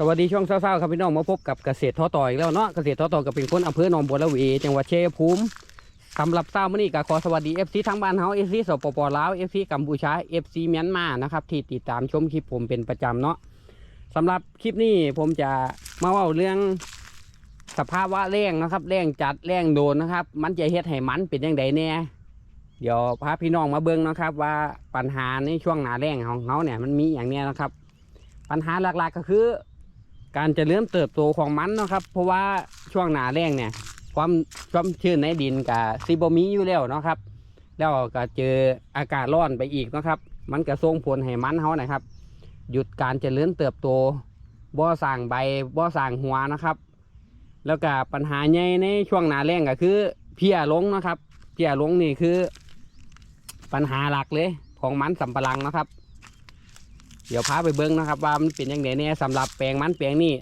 สวัสดีช่วงเช้าๆครับพี่น้องมาพบกับเกษตรท้อต่ออีกแล้วเนาะเกษตรท้อต่อก็เป็นคนอำเภอหนองบัวระเวจังหวัดเชัยงภูมิสำหรับเช้ามื้อนี้ก็ขอสวัสดีเอฟซีทั้งบ้านเฮาเอฟซีสปปลาวเอฟซีกัมพูชาเอฟซีเมียนมานะครับที่ติดตามชมคลิปผมเป็นประจำเนาะสำหรับคลิปนี้ผมจะมาเล่าเรื่องสภาพวะแรงนะครับแรงจัดแรงโดนนะครับ มันจะเฮ็ดให้มันเป็นยังไงแน่เดี๋ยวพาพี่น้องมาเบิ่งนะครับ ว่าปัญหาในช่วงหนาแรงของเขาเนี่ยมันมีอย่างเนี้ยนะครับ ปัญหาหลักๆก็คือ การจะเริ่มเติบโตของมันนะครับ เพราะว่าช่วงหนาแรงเนี่ย ความความชื้นในดินกับซีบมีอยู่แล้วนะครับ แล้วก็เจออากาศร้อนไปอีกนะครับ มันก็ส่งผลให้มันเขานะครับ หยุดการเจริญเติบโตบ่อสางใบบ่อสางหัวนะครับ แล้วก็ปัญหาใหญ่ในช่วงหนาแรงก็คือเพี้ยลงนะครับ เพี้ยลงนี่คือ ปัญหาหลักเลยของมันสำปะหลังนะครับ เดี๋ยวพาไปเบิ้งนะครับว่ามันเป็นยังไงเนี่ยสำหรับแปลงมันแปลงนี้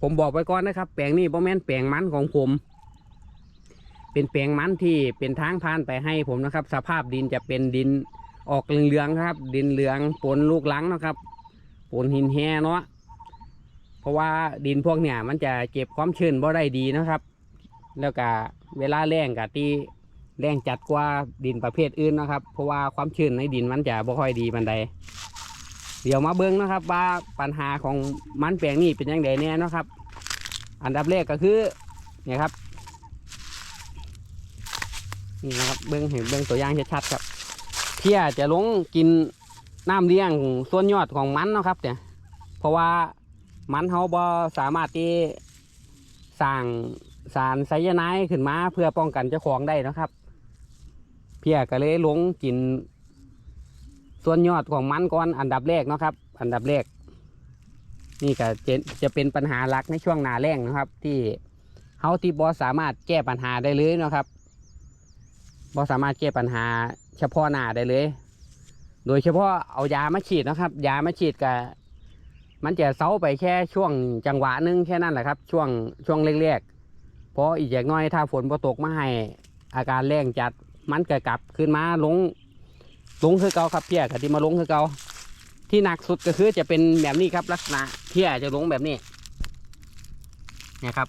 ผมบอกไว้ก่อนนะครับ แปลงนี้บ่แม่นแปลงมันของผม เป็นแปลงมันที่เป็นทางผ่านไปให้ผมนะครับ สภาพดินจะเป็นดินออกเหลืองๆครับ ดินเหลืองปนลูกหลังนะครับปนหินแห่เนาะเพราะว่าดินพวกเนี่ยมันจะเก็บความชื้นบ่ได้ดีนะครับ แล้วก็เวลาแรงกับที่แรงจัดกว่าดินประเภทอื่นนะครับ เพราะว่าความชื้นในดินมันจะบ่ค่อยดีบันได เดี๋ยวมาเบิ้งนะครับว่าปัญหาของมันแปลงนี้เป็นยังไงเนี่ยนะครับ อันดับแรกก็คือเนี่ยครับ นี่นะครับเบิ้งเห็นเบิ้งตัวอย่างชัดๆครับเพี้ยจะลงกินน้ำเลี้ยงส่วนยอดของมันนะครับเนี่ยเพราะว่ามันเขาบ่สามารถที่สร้างสารไซยาไนด์ขึ้นมาเพื่อป้องกันเจ้าของได้นะครับ เพี้ยก็เลยลงกิน ส่วนยอดของมันก่อนอันดับแรกเนาะครับ อันดับแรก นี่ก็จะจะเป็นปัญหาหลักในช่วงหนาแรงนะครับ ที่เฮาที่บอสามารถแก้ปัญหาได้เลยนะครับบอสามารถแก้ปัญหาเฉพาะหนาได้เลย โดยเฉพาะเอายามาฉีดนะครับ ยามาฉีดกับมันจะเซาไปแค่ช่วงจังหวะนึงแค่นั้นแหละครับ ช่วงช่วงแรกๆเพราะอีกอย่างน้อยถ้าฝนบ่ตกมาให้อาการแรงจัดมันก็กลับขึ้นมาลง ลงคือเก่าครับเพี้ยกับที่มาลงคือเก่าที่หนักสุดก็คือจะเป็นแบบนี้ครับลักษณะเพี้ยจะลงแบบนี้เนี่ยครับ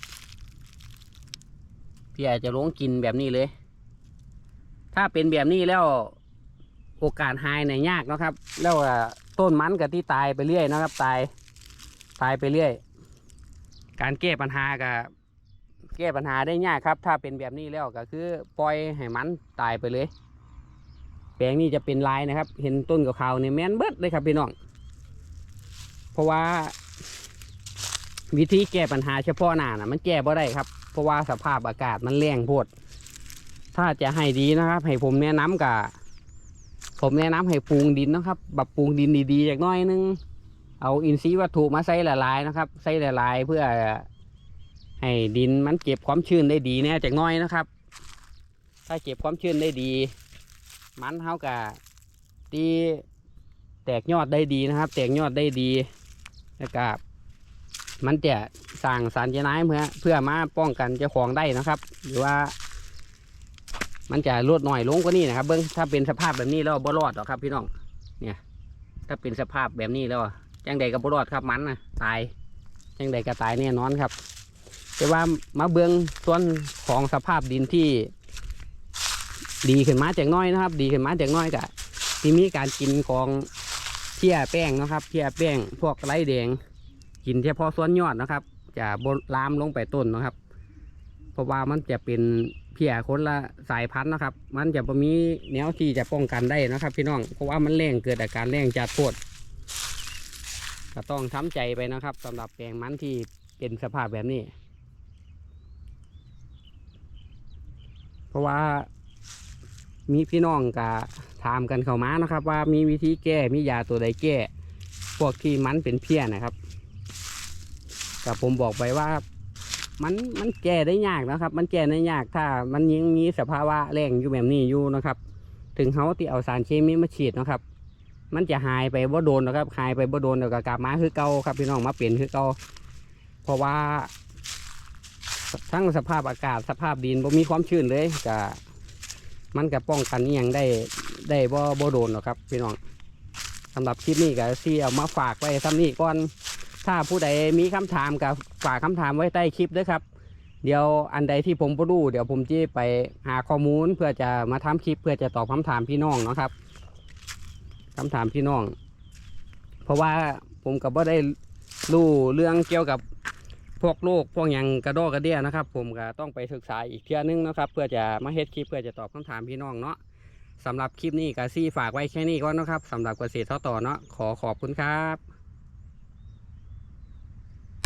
เพี้ยจะลงกินแบบนี้เลย ถ้าเป็นแบบนี้แล้วโอกาสหายเนี่ยยากนะครับ แล้วต้นมันกับที่ตายไปเรื่อยนะครับ ตายตายไปเรื่อย การแก้ปัญหากับแก้ปัญหาได้ยากครับ ถ้าเป็นแบบนี้แล้วก็คือปล่อยให้มันตายไปเลย แปลงนี้จะเป็นลายนะครับ เห็นต้นกับเขาวเนี่ยแม่นเบิดเลยครับพี่น้อง เพราะว่า วิธีแก้ปัญหาเฉพาะหน้านะมันแก้บ่ได้ครับ เพราะว่าสภาพอากาศมันแรงโพด ถ้าจะให้ดีนะครับ ให้ผมแนะนำกับผมแนะนำให้ปรุงดินนะครับปรับปรุงดินดีๆจากน้อยนึง เอาอินทรีย์วัตถุมาใส่ละลายนะครับ ใส่ละลายเพื่อให้ดินมันเก็บความชื้นได้ดีแน่จากน้อยนะครับ ถ้าเก็บความชื้นได้ดี มันเขากะตีแตกยอดได้ดีนะครับ แตกยอดได้ดีแล้วก็มันจะสั่งสารเจนายเพื่อเพื่อมาป้องกันเจ้าของได้นะครับ หรือว่า มันจะลดหน่อยลงกว่านี้นะครับเบิ้องถ้าเป็นสภาพแบบนี้แล้วบ่รอดหรอกครับ พี่น้องเนี่ย ถ้าเป็นสภาพแบบนี้แล้วจังใดก็บ่รอดครับมันนะตายจังใดก็ตายแน่นอนครับ แต่ว่ามาเบื้องส่วนของสภาพดินที่ ดีขึ้นมาจากน้อยนะครับ ดีขึ้นมาจากน้อยกะที่มีการกินของเพี้ยแป้งนะครับเพี้ยแป้งพวกไรแดง กินเฉพาะส่วนยอดนะครับ จะบลามลงไปต้นนะครับ เพราะว่ามันจะเป็นเพี้ยคนละสายพันธุ์นะครับ มันจะมีแนวที่จะป้องกันได้นะครับ พี่น้อง เพราะว่ามันแรงเกิดอาการแรงจัดโพดก็ต้องทำใจไปนะครับสำหรับแปลงมันที่เป็นสภาพแบบนี้ เพราะว่า มีพี่น้องกะถามกันเข้ามานะครับ ว่ามีวิธีแก้มียาตัวใดแก้ พวกที่มันเป็นเพี้ยนะครับกับผมบอกไปว่ามันมันแก้ได้ยากนะครับ มันแก้ได้ยากถ้ามันยังมีสภาวะแรงอยู่แบบนี้อยู่นะครับ ถึงเขาที่เอาสารเคมีมาฉีดนะครับ มันจะหายไปบ่โดนนะครับหายไปบ่โดนเดี๋ยวก็กลับมาคือเก่าครับพี่น้องมาเปลี่ยนคือเก่าเพราะว่าทั้งสภาพอากาศสภาพดินบ่มีความชื้นเลยก็ มันก็ป้องกันอย่างได้ได้บ่บ่โดนหรอกครับพี่น้องสำหรับคลิปนี้ก็ที่เอามาฝากไว้ซ้ำนี้ก่อน ถ้าผู้ใดมีคำถามกับฝากคำถามไว้ใต้คลิปด้วยครับ เดี๋ยวอันใดที่ผมบ่รู้เดี๋ยวผมจะไปหาข้อมูลเพื่อจะมาทำคลิปเพื่อจะตอบคำถามพี่น้องนะครับคำถามพี่น้อง เพราะว่าผมก็บ่ได้รู้เรื่องเกี่ยวกับ วกโรคพวกอย่างกระโดกกระเดี้ยนะครับ ผมก็ต้องไปศึกษาอีกเที่ยนึงนะครับ เพื่อจะมาเฮ็ดคลิปเพื่อจะตอบคำถามพี่น้องเนาะสำหรับคลิปนี้กาซี่ฝากไว้แค่นี้ก่อนนะครับสำหรับเกษตรท่อต่อเนาะขอขอบคุณครับ